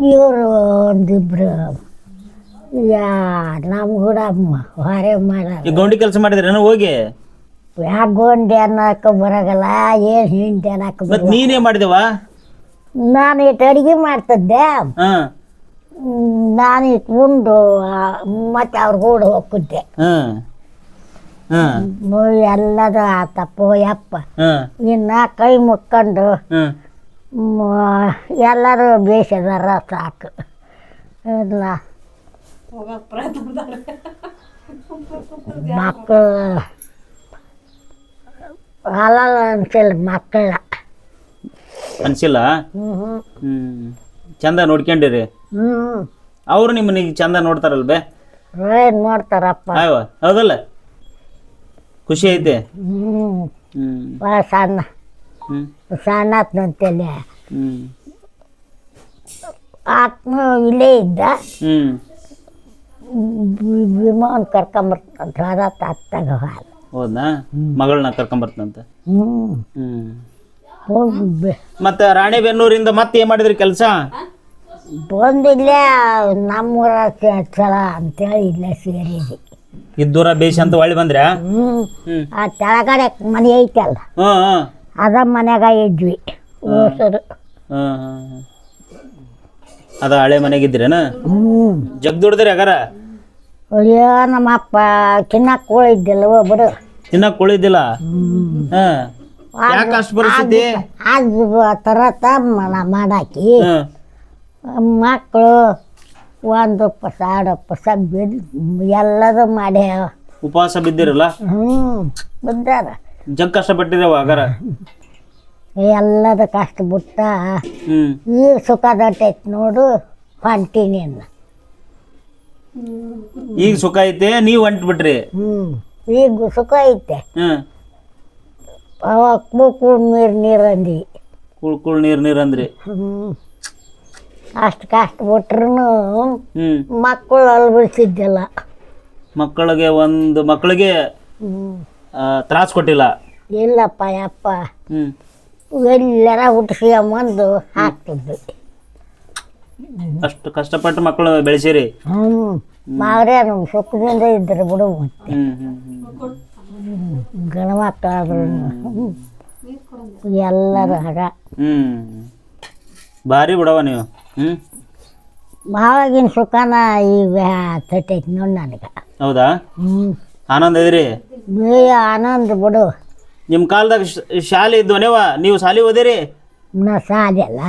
ಇವರು ಒಂದಿಬ್ರು ಯಾ ನಮ್ಮ ಕೂಡ ಹೊರೆ ಮಾಡ ಈ ಗೌಂಡಿ ಕೆಲಸ ಮಾಡಿದ್ರೆ ಹೋಗಿ? ಯಾಕೆ ಗೊಂಡೆ ಅನ್ನಕ್ಕೆ ಬರಗಲ್ಲ ಏನು ಹಿಂಡಿ ಅನ್ನಕ್ಕೆ ಮತ್ ಬರಲ್ಲ ನೀನೇ ಮಾಡಿದವ? ನಾನು ಇಟ್ಟು ಅಡುಗೆ ಮಾಡ್ತಿದ್ದೆ. ಹಾ. ನಾನು ಇಟ್ಟು ಉಂಡು ಆ, ಮತ್ತೆ ಅವ್ರ ಕೂಡ ಹೋಗ್ತಿದ್ದೆ. ಹಾ. ಎಲ್ಲದ ಆತಪ್ಪ ಯಪ್ಪ ಇನ್ನ ಕೈ ಮುಕ್ಕೊಂಡು ಎಲ್ಲರೂ ಬೇಸದಾರ ಸಾಕು. ಇಲ್ಲ. ಮಕ್ಕಳು ಅಲ್ಲ ಅನ್ಸಿಲ್ಲ ಮಕ್ಕಳ. ಅನ್ಸಿಲ್ಲ? ಹ್ಮ್. ಚಂದ ನೋಡ್ಕೊಂಡಿರಿ? ಅವ್ರು ನಿಮ್ಮನಿಗೆ ಚಂದ ನೋಡ್ತಾರಲ್ ಬೇ ಏನು ನೋಡ್ತಾರಪ್ಪ? ಹೌದಲ್ಲ? ಖುಷಿ ಐತೆ? ಹ್ಞೂ ಹ್ಮ್. ಭಾಳ ಸಣ್ಣ. ಹ್ಮ್. ಸಣ್ಣ ಆತ್ನಂತೇಳಿ ಹ್ಮ್. ಆತ್ಮ ಇಲ್ಲೇ ಇದ್ದ. ಹ್ಮ್. ಕರ್ಕೊಂಬರ್ತಂತ ಹೋದ ತಾತ್ತಾಗ ಹಾಲು ಹೌದಾ? ಮಗಳನ್ನ ಕರ್ಕೊಂಬರ್ತಂತ ಹ್ಮ್. ಹೋಗಿ ಮತ್ತ ರಾಣೆಬೆನ್ನೂರಿಂದ ಮತ್ತೆ ಏನ್ ಮಾಡಿದ್ರಿ ಕೆಲಸ? ಬಂದಿಲ್ಲೇ ನಮ್ಮೂರ ಚಲ ಅಂತೇಳಿ ಇಲ್ಲೇ ಸೇರಿದ್ವಿ. ಇದ್ದೂರ ಬೇಷ್ ಅಂತ ಹೊಳ್ಳಿ ಬಂದ್ರೆ? ಹ್ಮ್. ಆ ಕೆಳಗಡೆ ಮನೆ ಐತಲ್ಲ ಅಲ್ಲ? ಹ್ಮ್ ಅದ ಮನ್ಯಾಗ ಇದ್ವಿ. ಓಸರು. ಹ್ಮ್ ಹ್ಮ್. ಅದ ಹಳೆ ಮನೆಗಿದ್ರೇನ ಹ್ಞೂ ಜಗ್ ದುಡ್ದ್ರಿ ಅಗರ ಅಯ್ಯೋ ನಮ್ಮಪ್ಪ ಚಿನ್ನಕ್ಕೆ ಹೋಳಿದ್ದಿಲ್ಲ ಒಬ್ಬರು ತಿನ್ನಕ್ ಕುಳಿದಿಲ್ಲ ಹ್ಮ್. ಯಾಕ ಅಷ್ಟು ಪರಿಸ್ಥಿತಿ ಅದು ತರತ ಮನ ಮಾಡಾಕಿ. ಹ್ಮ್ ಮಕ್ಕಳು ಒಂದು ಪಸ ಎರಡು ಪಸ ಬಿದ್ದು ಎಲ್ಲದು ಮಾಡ್ಯಾವ. ಉಪವಾಸ ಬಿದ್ದಿರಲ್ಲ? ಹ್ಞೂ ಬಿದ್ದಾರ. ಜಗ್ ಕಷ್ಟಪಟ್ಟಿರವ ಹಾಗಾರ? ಎಲ್ಲದ ಕಷ್ಟ ಬಿಟ್ಟ. ಹ್ಮ್. ಈಗ ಸುಖ ದಟ್ಟೈತಿ ನೋಡು ಹೊಂಟೀನಿ ಅನ್ನ. ಈಗ ಸುಖ ಐತೆ ನೀವ್ ಹೊಂಟ್ ಬಿಟ್ರಿ ಹ್ಞೂ ಈಗ ಸುಖ ಐತೆ. ಹ್ಮ್. ಅವಾಗ ಕುಳ್ ನೀರು ನೀರು ಅಂದ್ರಿ ಕುಳ್ ಕುಳ್ ನೀರ್ ನೀರ್ ಅಂದ್ರಿ. ಹ್ಞೂ ಅಷ್ಟು ಕಷ್ಟ ಬಿಟ್ರು ಮಕ್ಕಳು ಅಲ್ಲಿ ಅಲ್ಬಿಡ್ಸಿದ್ದಿಲ್ಲ ಮಕ್ಕಳಿಗೆ ಒಂದು ಮಕ್ಕಳಿಗೆ ಹ್ಞೂ ತ್ರಾಸ ಕೊಟ್ಟಿಲ್ಲ. ಇಲ್ಲಪ್ಪ ಯಪ್ಪ. ಎಲ್ಲರ ಹುಟ್ಟಿಸ್ಕೊಂಬಂದು ಹಾಕ್ತಿದ್ವಿ. ಅಷ್ಟು ಕಷ್ಟಪಟ್ಟು ಮಕ್ಕಳು ಬೆಳೆಸಿರಿ. ಹ್ಞೂ ಮಾವ್ರೆ ನಮ್ಮ ಸುಖದಿಂದ ಇದ್ರೆ ಬಿಡು ಮತ್ತೆ. ಗಣ ಮಕ್ಕಳಾದ್ರು ಎಲ್ಲರೂ ಹ್ಮ್. ಭಾರಿ ಬಿಡವ ನೀವು. ಹ್ಮ್? ಮಾವಾಗಿನ ಸುಖನ ಈಗ ತಟ್ಟೈತಿ ನೋಡಿ ನನಗೆ. ಹೌದಾ? ಹ್ಞೂ ಆನಂದ ಇದ್ರಿ? ಆನಂದ್ ಆನಂದ ಬಿಡು. ನಿಮ್ಮ ಕಾಲದಾಗ ಶಾಲಿ ಇದ್ವನೇವ ನೀವು ಶಾಲೆ ಓದಿರಿ? ನಾ ಸಾಲಿಲ್ಲ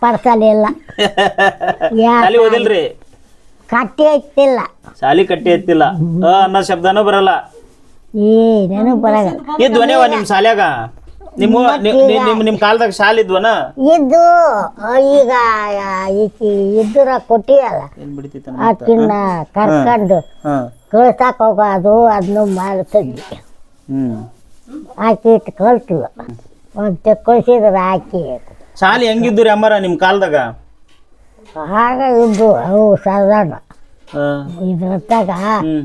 ಪರ್ಸಾಲಿ ಇಲ್ಲ. ಶಾಲೆ ಓದಿಲ್ರಿ? ಕಟ್ಟಿ ಐತಿಲ್ಲ ಶಾಲಿ ಕಟ್ಟಿ ಎತ್ತಿಲ್ಲ. ಅ ಅನ್ನೋ ಶಬ್ದನೂ ಬರಲ್ಲ. ಏನೇನು ಬರಲ್ಲ. ಇದ್ವನೇವ ನಿಮ್ಮ ಶಾಲ್ಯಾಗ? ನಿಮ್ಮ ನಿಮ್ ನಿಮ್ ಕಾಲದಾಗ ಶಾಲೆ ಇದ್ವನ? ಇದ್ದು ಈಗ ಈಕಿ ಇದ್ರ ಕೊಟ್ಟಿಯಲ್ಲ? ಏನ್ ಬಿಡ್ತಿತ್ತ ಆಕಿನ್ನ ಕರ್ಕೊಂಡು ಹಾ. ಕಳ್ಸಕ್ಕೆ ಹೋಗೋದು ಅದನ್ನು ಮಾಡ್ತಿದ್ವಿ. ಹ್ಮ್. ಆಕಿ ಇಟ್ಟು ಕಳ್ಸಿಲ್ಲ ಮತ್ತೆ ಕಳ್ಸಿದ್ರೆ ಆಕಿ ಶಾಲೆ ಹೆಂಗಿದ್ರಿ ಅಮ್ಮರ ನಿಮ್ಮ ಕಾಲದಾಗ? ಆಗ ಇದ್ದು ಅವು ಸಾಧಾರಣ. ಇದ್ರತ್ತಾಗ ಹ್ಮ್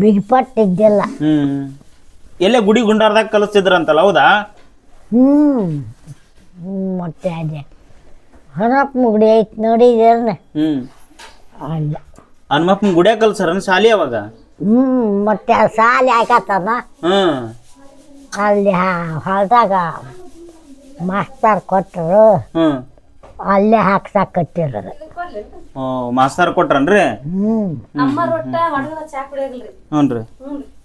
ಬಿಗ್ಪಟ್ಟಿದ್ದಿಲ್ಲ. ಹ್ಮ್. ಎಲ್ಲೇ ಗುಡಿ ಗುಂಡಾರ್ದಾಗ ಕಲಿಸ್ತಿದ್ರಂತಲ್ಲ ಹೌದಾ? ಹ್ಞೂ ಹ್ಞೂ ಮತ್ತೆ ಅದೇ. ಹಣಪ್ಪ ಮುಗುಡಿ ಐತಿ ನೋಡಿದ್ರನ ಹ್ಮ್. ಅಲ್ಲ. ಹನುಮಪ್ಪನ ಗುಡಿಯಾಗ ಕಲ್ಸರನ್ ಶಾಲೆ ಅವಾಗ? ಹ್ಞೂ ಮತ್ತೆ ಆ ಸಾಲಿ ನಾ ಹ್ಮ್. ಅಲ್ಲಿ ಹೊಲ್ದಾಗ ಮಾಸ್ತರ್ ಕೊಟ್ಟರು. ಹ್ಮ್. ಅಲ್ಲೇ ಹಾಕ್ಸಾಕತ್ತಿರೋದು ಓ ಮಾಸ್ತರ್ ಕೊಟ್ರನ್ರಿ? ಹ್ಮ್. ಅಮ್ಮ ರೊಟ್ಟ ಹೊಡೆದ ಚಾ ಕುಡಿಯೋದಿಲ್ರಿ ರೀ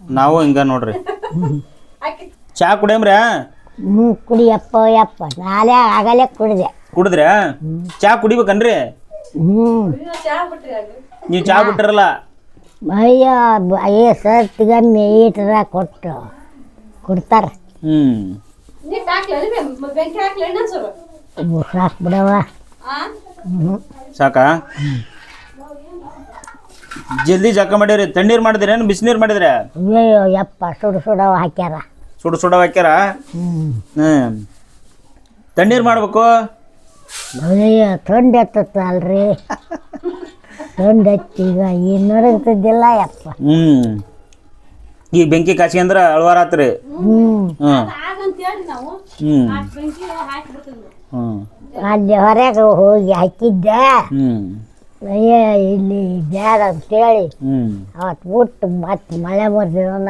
ನಾವು ಹಿಂಗ ನೋಡ್ರಿ. ಚಾ ಕುಡಿಯಮ್ರ? ಹ್ಞೂ ಕುಡಿಯಪ್ಪ ಯಪ್ಪ. ನಾಳೆ ಆಗಲೇ ಕುಡಿದೆ. ಕುಡಿದ್ರ? ಚಾ ಕುಡಿಬೇಕನ್ರಿ? ಹ್ಞೂ. ನೀವು ಚಾ ಬಿಟ್ಟಿರಲ್ಲ? ಅಯ್ಯೋ ಅಯ್ಯೋ ಸರ್ತಿಗಮ್ಮಿ ಈಟರ ಕೊಟ್ಟು ಕೊಡ್ತಾರೆ. ಹ್ಞೂ. ಸಾಕಾ? ಜಲ್ದಿ ಜಳಕ ಮಾಡಿರಿ ತಣ್ಣೀರ್ ಮಾಡಿದ್ರೇನು ಬಿಸಿನೀರ್ ಮಾಡಿದ್ರೆ? ಅಯ್ಯೋ ಯಪ್ಪ ಸುಡು ಸುಡವ ಹಾಕ್ಯಾರ. ಸುಡು ಸುಡ ಹಾಕ್ಯಾರ? ಹ್ಞೂ ಹ್ಮ್. ತಣ್ಣೀರ್ ಮಾಡ್ಬೇಕು? ಅಯ್ಯೋ ತೊಂಡೆ ಅಲ್ರಿ. ತೊಂಡೆ ಹತ್ತಿ ಈಗ ಇನ್ನೂರಂತಿದ್ದಿಲ್ಲ ಯಪ್ಪ. ಹ್ಮ್. ಈಗ ಬೆಂಕಿ ಕಾಸಿ ಅಂದ್ರ ಅಳ್ವಾರಾತ್ರಿ ಹ್ಞೂ ಹ್ಮ್. ಅಲ್ಲಿ ಹೊರಗೆ ಹೋಗಿ ಹಾಕಿದ್ದೆ. ಹ್ಮ್. ಅಯ್ಯ ಇಲ್ಲಿ ಬ್ಯಾಡ ಅಂತೇಳಿ ಹ್ಞೂ ಅವತ್ತು ಊಟ ಮತ್ತೆ ಮಳೆ ಬರ್ದಿರೋನ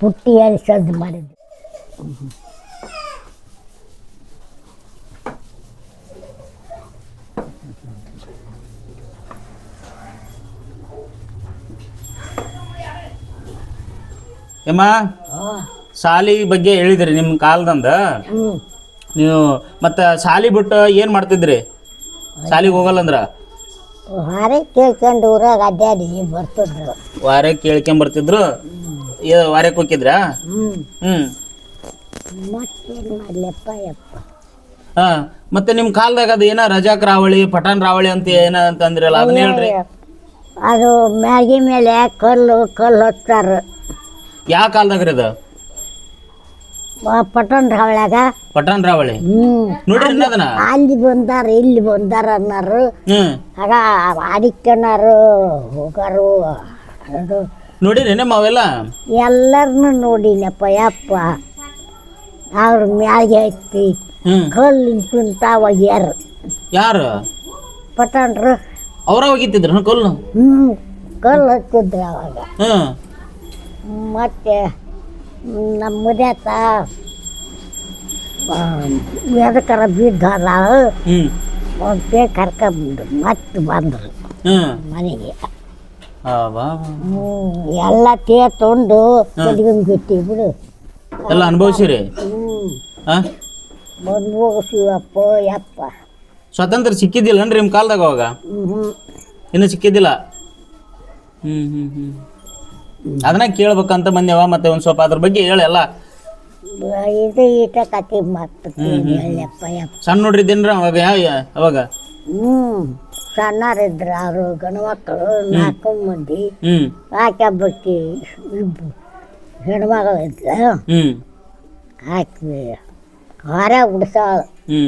ಪುಟ್ಟಿ ಏರಿ ಸದ್ದು ಮಾಡಿದ್ವಿ ಯಮ್ಮ ಶಾಲಿ ಬಗ್ಗೆ ಹೇಳಿದ್ರಿ ನಿಮ್ಮ ಕಾಲದಂದ? ಹ್ಞೂ ನೀವು ಮತ್ತು ಶಾಲಿ ಬಿಟ್ಟು ಏನು ಮಾಡ್ತಿದ್ರಿ? ಶಾಲಿಗೆ ಹೋಗಲ್ಲಂದ್ರ ಹಾರೆ ಕೇಳ್ಕೊಂಡು ಊರಾಗ ಅಡ್ಡಾಡಿ ಬರ್ತಿದ್ರು. ವಾರಕ್ಕೆ ಕೇಳ್ಕೊಂಬರ್ತಿದ್ರು? ವಾರಕ್ಕೆ ಹೋಗಿದ್ರಾ? ಹ್ಞೂ ಹ್ಞೂ ಮತ್ತೇನು ಮಾಡ್ಲಪ್ಪ ಯಪ್ಪ. ಹಾಂ ಮತ್ತೆ ನಿಮ್ಮ ಕಾಲದಾಗ ಅದು ಏನ ರಜಾಕ್ ರಾವಳಿ ಪಠಾಣ್ ರಾವಳಿ ಅಂತ ಏನ ಅಂತ ಅಂದ್ರಲ್ಲ ಅದನ್ನ ಹೇಳ್ರಿ. ಅದು ಮ್ಯಾಗಿ ಮೇಲೆ ಕಲ್ಲು ಕಲ್ಲು ಹೊತ್ತಾರ ಯಾವ ಕಾಲದಾಗ ರೀ ಅದು? ಪಟ್ಟಣ ರಾವಳ್ಯಾಗ. ಪಟನ್ ರಾವಳಿ ನೋಡ್ರಿ ಅದನ್ನ. ಅಲ್ಲಿ ಬಂದಾರ ಇಲ್ಲಿ ಬಂದಾರ ಅನ್ನಾರು. ಆಗ ಆಡಿಕ್ಕನಾರು ಹೋಗಾರು. ನೋಡಿರಿ ನಿಮ್ಮ ಅವೆಲ್ಲ? ಎಲ್ಲರನ್ನೂ ನೋಡಿನಪ್ಪ ಯಪ್ಪ. ಅವ್ರ ಮ್ಯಾಗೆ ಹ್ಞೂ ಕಲ್ಲು ಕುಂತ ಒಗ್ಯಾರ. ಯಾರು? ಪಟ್ಟಣ್ರು ಅವ್ರ ಹೋಗಿತ್ತಿದ್ರು ಕಲ್ಲು. ಹ್ಞೂ ಕಲ್ಲು ಹಚ್ಚಿದ್ರು ಅವಾಗ. ಹ್ಞೂ ಮತ್ತೆ ನಮ್ಮ ಮುದ್ಯಾತ ಎದಕ್ಕಾರ ಬಿದ್ದಾರ ಪೇ ಕರ್ಕೊಂಡ್ರು ಮತ್ತೆ ಬಂದರು ಮನೆಗೆ. ಎಲ್ಲ ತೇ ತೊಂಡು ಕಟ್ಕೊಂಡು ಬಿಟ್ಟಿ ಬಿಡು. ಎಲ್ಲ ಅನುಭವಿಸಿರಿ? ಬಂದು ಹೋಗಿಸಿವಪ್ಪ ಯಪ್ಪ. ಸ್ವಾತಂತ್ರ್ಯ ಸಿಕ್ಕಿದ್ದಿಲ್ಲನ್ರಿ ನಿಮ್ಮ ಕಾಲದಾಗ ಅವಾಗ? ಇನ್ನೂ ಸಿಕ್ಕಿದ್ದಿಲ್ಲ? ಹ್ಞೂ ಹ್ಞೂ ಹ್ಞೂ ಅದನ್ನ ಕೇಳ್ಬೇಕಂತ ಬಂದೇವ ಮತ್ತೆ ಒಂದ್ ಸ್ವಲ್ಪ ಅದ್ರ ಬಗ್ಗೆ ಹೇಳಲ್ಲ ಇದು ಈಟ ಕತೆ ಮಾಡ್ತೀನಿ ಸಣ್ಣ ಯಪ್ಪ ಸಣ್ಣ ನೋಡ್ರಿದ್ದೇನ್ರ ಅವಾಗ ಅವಾಗ? ಹ್ಞೂ ಸಣ್ಣರಿದ್ರು ಅವರು ಗಂಡ್ಮಕ್ಳು ನಾಲ್ಕು ಮಂದಿ. ಹ್ಞೂ ಆಕೆ ಇಬ್ಬರು ಹೆಣ್ಮಗಳು ಇದ್ದ ಹ್ಞೂ ಹಾಕಿ ಹೊರ ಹ್ಞೂ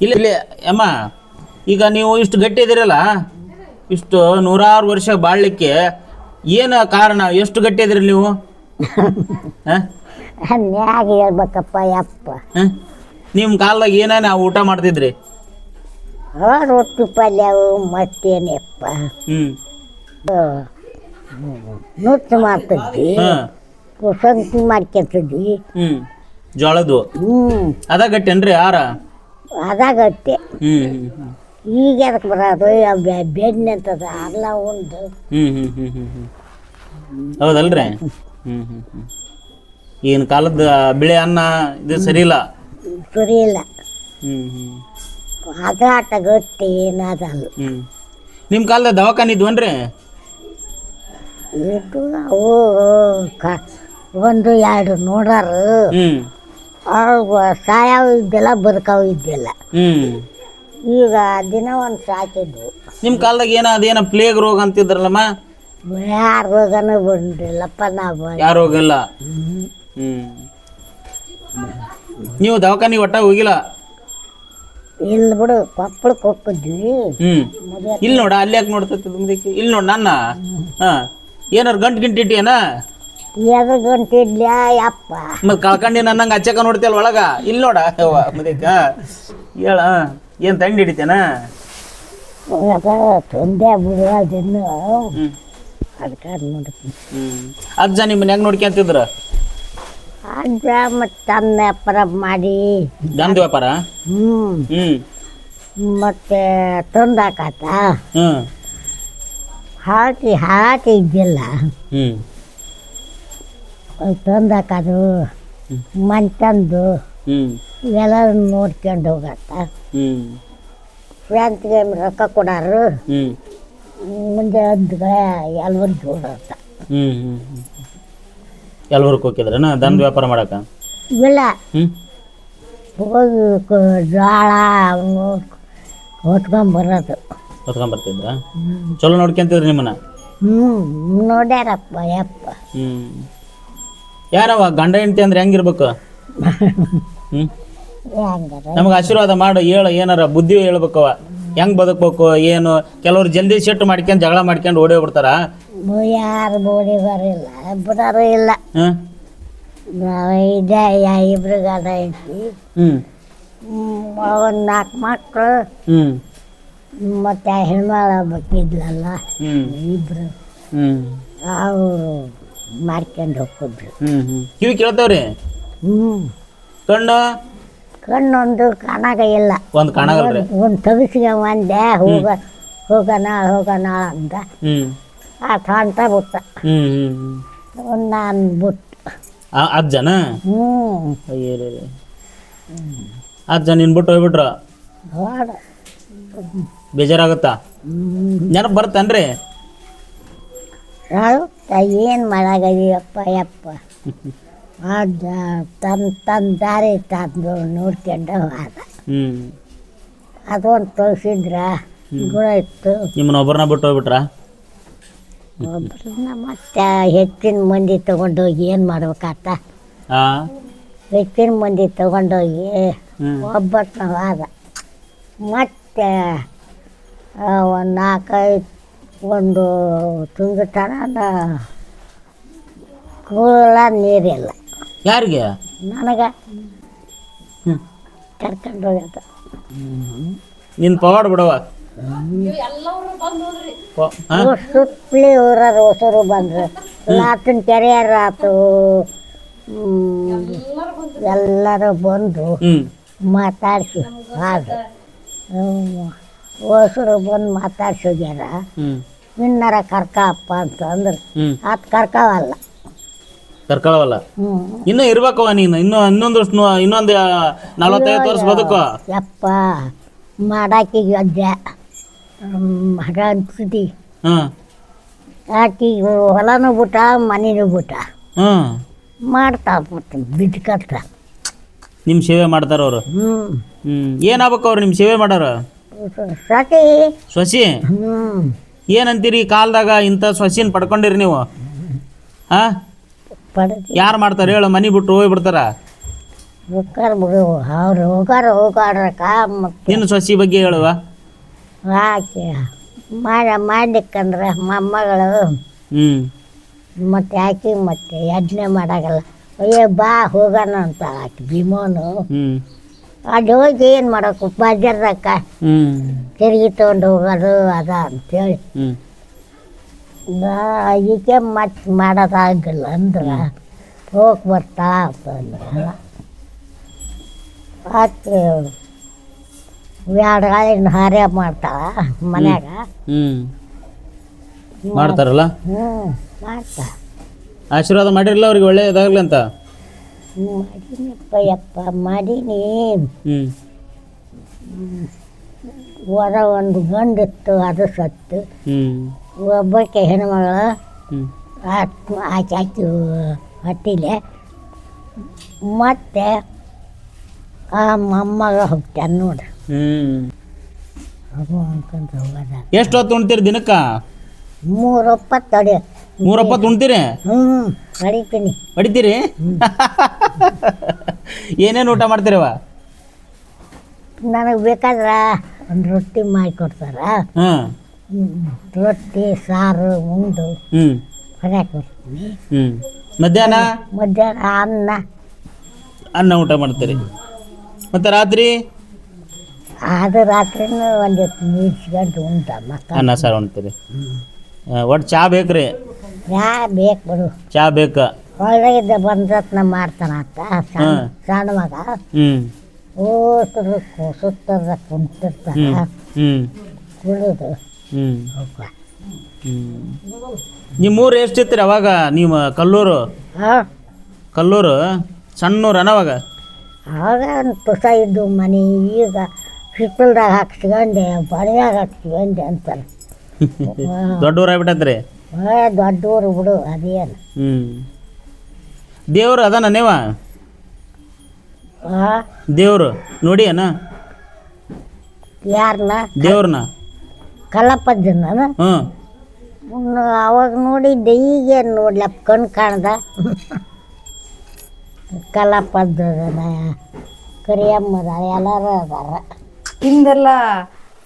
ಇಲ್ಲ ಇಲ್ಲ ಅಮ್ಮ ಈಗ ನೀವು ಇಷ್ಟು ಗಟ್ಟಿ ಇದ್ದೀರಲ್ಲ ಇಷ್ಟು ನೂರಾರು ವರ್ಷ ಬಾಳ್ಲಿಕ್ಕೆ ಏನು ಕಾರಣ? ಎಷ್ಟು ಗಟ್ಟಿ ಇದ್ದೀರಿ ನೀವು? ಹ? ನ್ಯಾಗ ಹೇಳ್ಬೇಕಪ್ಪ ಯಪ್ಪ. ಹಾಂ? ನಿಮ್ಮ ಕಾಲದಾಗ ಏನೇನು ಊಟ ಮಾಡ್ತಿದ್ರಿ? ಆ ರೊಟ್ಟಿ ಪಲ್ಯವು ಮತ್ತೇನಪ್ಪ. ಹ್ಞೂ ನುಚ್ಚು ಮಾಡ್ತಿದ್ವಿ. ಹಾಂ. ಸಂತಿ ಮಾಡ್ಕೊಂತಿದ್ವಿ. ಹ್ಞೂ ಜೋಳದ್ದು. ಹ್ಞೂ ಅದ ಗಟ್ಟೆನ್ರಿ ಆರ? ಅದಾಗತ್ತೆ ಗಟ್ಟೆ. ಹ್ಮ್ ಹ್ಞೂ ಈಗ ಅದಕ್ಕೆ ಬರೋದು? ಬೆಣ್ಣೆ ಅಂತದ ಅಲ್ಲ ಉಂಡು. ಹ್ಞೂ ಹ್ಞೂ ಹ್ಞೂ ಹೌದಲ್ರಿ? ಹ್ಞೂ ಹ್ಞೂ ಹ್ಞೂ ಈಗಿನ ಕಾಲದ ಬಿಳಿ ಅನ್ನ ಇದು ಸರಿ ಇಲ್ಲ? ಸರಿ ಇಲ್ಲ. ಹ್ಞೂ ಹ್ಞೂ ಅದಾಟ ಗಟ್ಟಿ ಏನಾದಲ್ಲ ಹ್ಞೂ ನಿಮ್ಮ ಕಾಲದ ದವಾಖಾನೆ ಇದ್ವನ್ರಿ ಇದು ಅವು ಕ ಒಂದು ಎರಡು ನೋಡಾರು. ಹ್ಞೂ ಅವು ಸಾಯವ ಇದ್ದಿಲ್ಲ ಬದುಕವು ಇದ್ದಿಲ್ಲ. ಹ್ಞೂ ಈಗ ದಿನ ಒಂದು ಸಾಕಿದ್ವು ನಿಮ್ಮ ಕಾಲದಾಗ ಏನೋ ಅದೇನೋ ಪ್ಲೇಗ್ ರೋಗ ಅಂತಿದ್ರಲ್ಲಮ್ಮ? ಯಾರ ರೋಗನೂ ಬಂದಿಲ್ಲಪ್ಪ ನಾವು ಯಾವ ರೋಗ ಇಲ್ಲ ನೀವು ದವಾಖಾನಿಗೆ ಒಟ್ಟ ಹೋಗಿಲ್ಲ? ಇಲ್ಲಿ ಬಿಡು ಕೊಪ್ಪಳಕ್ಕೆ ಹೋಗಿದ್ವಿ ಇಲ್ಲಿ ನೋಡ ಅಲ್ಲಿ ಯಾಕೆ ನೋಡ್ತೈತಿ ಮುಂದಕ್ಕೆ ಇಲ್ಲಿ ನೋಡು ನನ್ನ? ಹಾಂ. ಏನಾರು ಗಂಟು ಗಿಂಟು ಇಟ್ಟಿಯೇನ? ಎದ್ರ ಗಂಟಿಡ್ಲ್ಯಾ ಯಪ್ಪ. ಮತ್ತೆ ಕಳ್ಕಂಡಿ ನನ್ನಂಗೆ ಹಚ್ಚಕ ನೋಡ್ತಿಯಲ್ಲ ಒಳಗ? ಇಲ್ಲಿ ನೋಡ ಮುದಕ್ಕ ಹೇಳ ಏನು ತಂಡಿ ಹಿಡಿತೇನ? ತಂದೆ ತೊಂದೆ ಬಿಡು ಅದನ್ನು ಹ್ಞೂ ಅದಕ್ಕೆ ನೋಡ್ತೀನಿ ಹ್ಞೂ ಅಜ್ಜ ನಿಮ್ಮ ಮನ್ಯಾಗ ನೋಡ್ಕೊಂತಿದ್ರ ಅಜ್ಜ ಮತ್ತು ತನ್ನ ವ್ಯಾಪಾರ ಮಾಡಿ. ಗಂಧ ವ್ಯಾಪಾರ? ಹ್ಞೂ ಹ್ಞೂ ಮತ್ತೆ ತಂದಾಕಾತ? ಹ್ಞೂ ಹಾಕಿ ಹಾಕಿ ಇದ್ದಿಲ್ಲ. ಹ್ಞೂ ಮಂಚಂದು ಮನೆ ತಂದು. ಹ್ಞೂ ಇವೆಲ್ಲ ನೋಡ್ಕೊಂಡು ಹೋಗತ್ತ. ಗೇಮ್ ರೊಕ್ಕ ಕೊಡಾರು? ಮುಂದೆ ಅದ್ಗಳ ಎಲ್ವರ್ಗೆ ಹೋಗತ್ತ. ಎಲ್ವರ್ಕ್ ಹೋಗಿದ್ರನ ದಂಧ ವ್ಯಾಪಾರ ಮಾಡಕ ಇಲ್ಲ. ಜೋಳ ಅವನು ಹೊತ್ಕೊಂಬರೋದು ಹೊತ್ಕೊಂಬರ್ತಿದ್ರ ಚಲೋ ನೋಡ್ಕೊಂತಿದ್ರಿ ನಿಮ್ಮನ್ನ? ಹ್ಞೂ ನೋಡ್ಯಾರಪ್ಪ ಯಪ್ಪ. ಹ್ಞೂ ಯಾರವ ಗಂಡ ಹೆಂಡತಿ ಅಂದ್ರೆ ಹೆಂಗಿರ್ಬೇಕು? ಹ್ಞೂ ನಮಗೆ ಆಶೀರ್ವಾದ ಮಾಡು ಹೇಳು ಏನಾರ ಬುದ್ಧಿ ಹೇಳ್ಬೇಕವ ಹೆಂಗ್ ಬದುಕ್ಬೇಕು ಏನು? ಕೆಲವ್ರು ಜಲ್ದಿ ಸೆಟ್ ಮಾಡ್ಕೊಂಡು ಜಗಳ ಮಾಡ್ಕೊಂಡು ಓಡಿ ಹೋಗ್ಬಿಡ್ತಾರ ಯಾರು ಬೋಡಿ ಬರಿಲ್ಲ ಬಿಡಾರು ಇಲ್ಲ. ಹ್ಮ್ ನಾವು ಇದೆ ಇಬ್ರು ಗಂಡ ಐತಿ. ಹ್ಮ್. ಒಂದು ನಾಲ್ಕು ಮಕ್ಕಳು ಹ್ಮ್. ಮತ್ತೆ ಹೆಣ್ಮಳ ಬೇಕಿದ್ಲಲ್ಲ ಹ್ಮ್. ಇಬ್ರು. ಹ್ಮ್. ಅವರು ಮಾಡ್ಕೊಂಡು ಹೋಗಿದ್ರು ಹ್ಮ್ ಹ್ಮ್. ಕಿವಿ ಕೇಳ್ತಾವ್ರಿ? ಹ್ಞೂ ಕಣ್ಣು? ಕಣ್ಣೊಂದು ಕಣಗ ಇಲ್ಲ. ಒಂದು ಕಣಗ ಒಂದು ತಗಸ್ಗೆ ಒಂದೆ ಹೋಗ ಹೋಗೋಣ ಹೋಗೋಣ ಅಂತ ಬಿಟ್ಟ. ಹ್ಮ್ ಹ್ಮ್ ಹ್ಮ್. ಒಂದು ನಾನು ಬಿಟ್ಟು. ಆ ಅಜ್ಜನ? ಹ್ಞೂ ಹತ್ತು ಜನ ನಿನ್ ಬಿಟ್ಟು ಹೋಗ್ಬಿಟ್ರ ಬೇಜಾರಾಗುತ್ತಾ ನೆನಪು ಬರ್ತೇನ್ರಿ ಏನು ಮಾಡಾಗದೀಯಪ್ಪ ಯಪ್ಪ ತನ್ನ ತನ್ನ ದಾರಿ ತಂದು ನೋಡ್ಕೊಂಡು ಹೋದ ಅದೊಂದು ತೋರಿಸಿದ್ರ ಗುಣ ಇತ್ತು. ನಿಮ್ಮನ್ನ ಒಬ್ಬರನ್ನ ಬಿಟ್ಟು ಹೋಗ್ಬಿಟ್ರ? ಒಬ್ಬರನ್ನ ಮತ್ತೆ ಹೆಚ್ಚಿನ ಮಂದಿ ತಗೊಂಡೋಗಿ ಏನು ಮಾಡ್ಬೇಕಾತ? ಹೆಚ್ಚಿನ ಮಂದಿ ತಗೊಂಡೋಗಿ ಒಬ್ಬಟ್ಟು ಒಬ್ಬರನ್ನ ಹೋದ ಮತ್ತೆ ಒಂದು ನಾಲ್ಕೈದು ಒಂದು ತುಂಗತನ ಕೂಲ ನೀರಿಲ್ಲ. ಯಾರಿಗೆ? ನನಗೆ. ಕರ್ಕೊಂಡು ಹೋಗ್ಯದ ನಿನ್ ಪವಾಡ್ ಬಿಡವ? ಸುತ್ತಲಿ ಊರರು ಹೊಸರು ಬಂದ್ರು. ಆತನ ಕೆರೆಯರ್ ಆತು. ಎಲ್ಲರೂ ಬಂದು ಮಾತಾಡ್ಸಿ ಅದು ಹೊಸರು ಬಂದು ಮಾತಾಡ್ಸಿ ಹೋಗ್ಯಾರ. ಹ್ಮ್. ಇನ್ನಾರ ಕರ್ಕಪ್ಪ ಅಂತಂದ್ರೆ. ಹ್ಮ್. ಅದು ಕರ್ಕವಲ್ಲ. ಕರ್ಕೊಳವಲ್ಲ. ಹ್ಞೂ ಇನ್ನೂ ಇರ್ಬೇಕವ ನೀನು. ಇನ್ನು ಇನ್ನೊಂದು ಇನ್ನೊಂದು ನಲವತ್ತೈದು ವರ್ಷ ಬದುಕು ಯಪ್ಪ. ಮಾಡಾಕಿ ಅಜ್ಜ ಮಗ ಅನ್ಸುತ್ತಿ ಹ್ಮ್ ಆಕಿ ಹೊಲನೂ ಬಿಟ್ಟ ಮನೆನೂ ಬಿಟ್ಟ. ಹ್ಮ್ ಮಾಡ್ತಾ ಬಿಟ್ಕತ್ತ ನಿಮ್ಮ ನಿಮ್ ಸೇವೆ ಮಾಡ್ತಾರ ಅವರು. ಹ್ಞೂ ಹ್ಮ್. ಏನಾಗ್ಬೇಕು ಅವ್ರು ನಿಮ್ಮ ಸೇವೆ ಮಾಡಾರ? ಸತಿ ಸೊಸಿ? ಹ್ಞೂ ಏನಂತೀರಿ ಕಾಲದಾಗ ಇಂಥ ಸೊಸಿನ ಪಡ್ಕೊಂಡಿರಿ ನೀವು? ಹಾ? ಪಡೆದಿ. ಯಾರು ಮಾಡ್ತಾರೆ ಹೇಳು ಮನೆ ಬಿಟ್ಟು ಹೋಗಿ ಬಿಡ್ತಾರ? ಬಿಡು ಅವ್ರು ಹೋಗಾರ ಹೋಗಾರ ನಿನ್ನ ಸೊಸಿ ಬಗ್ಗೆ ಹೇಳುವ. ಆಕೆ ಮಾಡ ಮಾಡ್ಲಿಕ್ಕಂದ್ರೆ ಮೊಮ್ಮಗಳು. ಹ್ಮ್. ಮತ್ತೆ ಆಕಿ ಮತ್ತೆ ಯಜ್ಞೆ ಮಾಡಾಗಲ್ಲ. ಅಯ್ಯೋ ಬಾ ಹೋಗೋಣ ಅಂತ ಆಕಿ ಭೀಮೋನು. ಹ್ಮ್. ಅಲ್ಲಿ ಹೋಗಿ ಏನು ಮಾಡೋಕು ಬಜಾರ್ದಕ್ಕ ಹ್ಮ್. ತಿರುಗಿ ತೊಗೊಂಡು ಹೋಗೋದು ಅದ ಅಂತೇಳಿ. ಹ್ಮ್. ಈಕೆ ಮತ್ತೆ ಮಾಡೋದಾಗಿಲ್ಲ ಅಂದ್ರೆ ಹೋಗಿ ಬರ್ತಾ ಅಂತಂದ್ರೆ ಆಕೆ ಎರಡು ಗಾಳಿನ ಹಾರ್ಯ ಮಾಡ್ತಾಳ ಮನ್ಯಾಗ. ಹ್ಮ್. ಮಾಡ್ತಾರಲ್ಲ? ಹ್ಞೂ ಮಾಡ್ತಾ ಆಶೀರ್ವಾದ ಮಾಡಿರಲ್ಲ ಅವ್ರಿಗೆ ಒಳ್ಳೆಯದಾಗಲಿ ಅಂತ? ಮಾಡಿನಪ್ಪ ಯಪ್ಪ ಮಾಡೀನಿ. ಹ್ಮ್. ಹೊರ ಒಂದು ಗಂಡಿತ್ತು ಅದು ಸತ್ತು. ಹ್ಮ್. ಒಬ್ಬಕ್ಕೆ ಹೆಣ್ಮಗಳು ಆಚೆ ಹಾಕಿ ಹಟ್ಟಿಲೆ. ಮತ್ತೆ ಆ ಮೊಮ್ಮಗ ಹೋಗ್ತಾನೆ ನೋಡ್ರಿ. ಅನ್ಕೊಂತ ಹೋಗೋದ. ಎಷ್ಟು ಹೊತ್ತು ಉಣ್ತೀರಿ ದಿನಕ್ಕ? ಮೂರೊಪ್ಪತ್ತು ಅಡಿ. ಮೂರಪ್ಪತ್ತು ಉಣ್ತೀರಿ? ಹ್ಞೂ ಹೊಡಿತೀನಿ ಹೊಡಿತೀರಿ ಏನೇನು ಊಟ ಮಾಡ್ತೀರವ ನನಗೆ ಬೇಕಾದ್ರೆ ಒಂದು ರೊಟ್ಟಿ ಮಾಡಿಕೊಡ್ತಾರ ಹ್ಮ್ ರೊಟ್ಟಿ ಸಾರು ಉಂಡು ಬರ್ತೀನಿ ಹ್ಮ್. ಮಧ್ಯಾಹ್ನ? ಮಧ್ಯಾಹ್ನ ಅನ್ನ. ಅನ್ನ ಊಟ ಮಾಡ್ತಾರೆ. ಮತ್ತೆ ರಾತ್ರಿ? ಅದು ರಾತ್ರಿನೂ ಒಂದು ನೀಡ್ಸ್ಕೊಂಡು ಉಂಟ ಮಕ್ಕ ಅನ್ನ ಸಾರು ಉಣ್ತೀರಿ. ಒಟ್ಟು ಚಾ ಬೇಕ್ರಿ? ಯಾ ಬೇಕು ಬಿಡು. ಚಾ ಬೇಕ? ಒಳಗಿದ್ದ ಬಂದ್ರತ್ನ ಮಾಡ್ತಾನ ಅಂತ ಸಣ್ಣ ಮಗ. ಹ್ಮ್. ಸುತ್ತ ಸುತ್ತದ ಕುಂತಿರ್ತಾನ. ಹ್ಞೂ ಹ್ಮ್. ಕುಡಿದು ಹ್ಮ್. ಹ್ಞೂ ಹ್ಮ್. ನಿಮ್ಮೂರು ಎಷ್ಟಿತ್ರಿ ಅವಾಗ ನೀವು ಕಲ್ಲೂರು? ಹಾಂ ಕಲ್ಲೂರು? ಸಣ್ಣೂರು ಅನವಾಗ ಆವಾಗ ಹೊಸ ಇದ್ದು ಮನೆ ಈಗ ಹಿತ್ತಲ್ದಾಗ ಹಾಕ್ಸ್ಕೊಂಡೆ ಬಳಿಯಾಗ ಹಾಕ್ಸ್ಕೊಂಡೆ ಅಂತಾರೆ. ದೊಡ್ಡ ಊರಾಗ್ಬಿಟ್ಟತ್ರಿ ಏ ದೊಡ್ಡ ಊರು ಬಿಡು ಅದೇನು. ಹ್ಮ್. ದೇವ್ರು ಅದಾನ ನೀವ? ಹಾಂ ದೇವ್ರು ನೋಡಿ ಅಣ್ಣ ಯಾರನ್ನ ದೇವ್ರನ್ನ? ಕಲ್ಲಪ್ಪಜ್ಜನ ಹ್ಞೂ ಅವಾಗ ನೋಡಿದ್ದೆ ಈಗೇನು ನೋಡ್ಲಪ್ಪ ಕಣ್ಣು ಕಾಣ್ದ. ಕರಿಯಮ್ಮ ಕರಿಯಮ್ಮದ ಎಲ್ಲರೂ ಅದಾರ. ಹಿಂದೆಲ್ಲ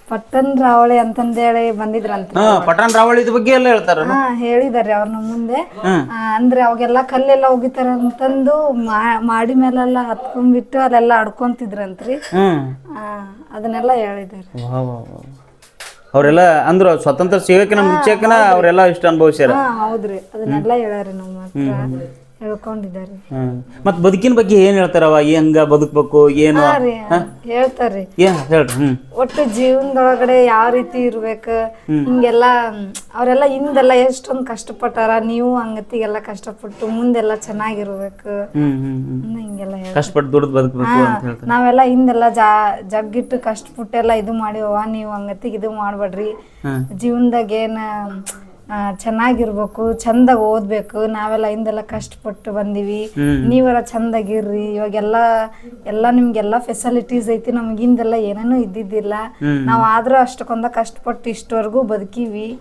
ಪಟ್ಟನ್ ರಾವಳಿ ಅಂತಂದೇಳಿ ಬಂದಿದ್ರಂತ. ಪಟ್ಟನ್ ರಾವಳಿ ರಾವಳಿದ ಬಗ್ಗೆ ಎಲ್ಲ ಹೇಳ್ತಾರ ಹಾ ಹೇಳಿದಾರೆ ಅವ್ರ ನಮ್ಮ ಮುಂದೆ. ಹ್ಮ್. ಆ, ಅಂದ್ರೆ ಅವಾಗೆಲ್ಲ ಕಲ್ಲೆಲ್ಲ ಒಗಿತಾರ ಅಂತಂದು ಮಾ- ಮಾಡಿ ಮೇಲೆಲ್ಲ ಹತ್ಕೊಂಡ್ಬಿಟ್ಟು ಅಲ್ಲೆಲ್ಲ ಆಡ್ಕೊಂತಿದ್ರಂತ್ರಿ. ಹ್ಮ್ ಆ, ಅದನ್ನೆಲ್ಲ ಹೇಳಿದಾರೆ. ವಾ ವಾ ವಾ. ಅವರೆಲ್ಲ ಅಂದ್ರು ಸ್ವತಂತ್ರ ಸಿಗಕಿನ ಮುಂಚೆಕನ ಅವರೆಲ್ಲ ಇಷ್ಟ ಅನುಭವಿಸ್ಯಾರ. ಹಾ ಹೌದ್ರಿ. ಅದನ್ನೆಲ್ಲ ಹೇಳ್ಯಾರಿ ನಮ್ಮ ಹತ್ರ. ಹೇಳ್ಕೊಂಡಿದ್ದಾರೆ. ಮತ್ತೆ ಮತ್ ಬದುಕಿನ ಬಗ್ಗೆ ಏನ್ ಹೇಳ್ತಾರವ ಹೆಂಗ ಬದುಕ್ಬೇಕು ಏನು? ಹಾ ರೀ ಹೇಳ್ತಾರ್ರಿ ಏನ್ ಹೇಳ್ರಿ ಹ್ಮ್. ಒಟ್ಟು ಜೀವನದೊಳಗಡೆ ಯಾವ ರೀತಿ ಇರ್ಬೇಕ? ಹಿಂಗೆಲ್ಲ ಅವರೆಲ್ಲ ಹಿಂದೆಲ್ಲ ಎಷ್ಟೊಂದ್ ಕಷ್ಟಪಟ್ಟಾರ? ನೀವು ಹಂಗತಿಗೆಲ್ಲ ಕಷ್ಟಪಟ್ಟು ಮುಂದೆಲ್ಲ ಚೆನ್ನಾಗಿರ್ಬೇಕು. ಹ್ಮ್ ಹ್ಮ್ ಹ್ಮ್. ಅನ್ನೋ ಹಿಂಗೆಲ್ಲ ಹೇಳ್ ಕಷ್ಟಪಟ್ಟು ದುಡ್ದು ಬದುಕ್ಬೇಕು ಅಂತ ಹೇಳ್ತಾರೆ. ನಾವೆಲ್ಲ ಹಿಂದೆಲ್ಲ ಜಾ ಜಗ್ಗಿಟ್ಟು ಕಷ್ಟಪಟ್ಟೆಲ್ಲ ಇದು ಮಾಡಿವ ನೀವು ಹಂಗತಿಗೆ ಇದು ಮಾಡ್ಬೇಡ್ರಿ. ಜೀವನದಾಗ ಏನ ಚೆನ್ನಾಗಿರ್ಬೇಕು ಚಂದಾಗ ಓದ್ಬೇಕು. ನಾವೆಲ್ಲ ಹಿಂದೆಲ್ಲ ಕಷ್ಟಪಟ್ಟು ಬಂದಿವಿ. ನೀವೆಲ್ಲ ಚಂದಾಗಿರ್ರಿ. ಇವಾಗೆಲ್ಲ ಎಲ್ಲ ನಿಮ್ಗೆಲ್ಲ ಫೆಸಿಲಿಟೀಸ್ ಐತಿ. ನಮ್ಗೆ ಹಿಂದೆಲ್ಲ ಏನೇನೂ ಇದ್ದಿದ್ದಿಲ್ಲ. ನಾವ್ ಆದ್ರೂ ಅಷ್ಟಕ್ಕೊಂದ ಕಷ್ಟಪಟ್ಟು ಇಷ್ಟವರೆಗೂ ಬದುಕಿವಿ.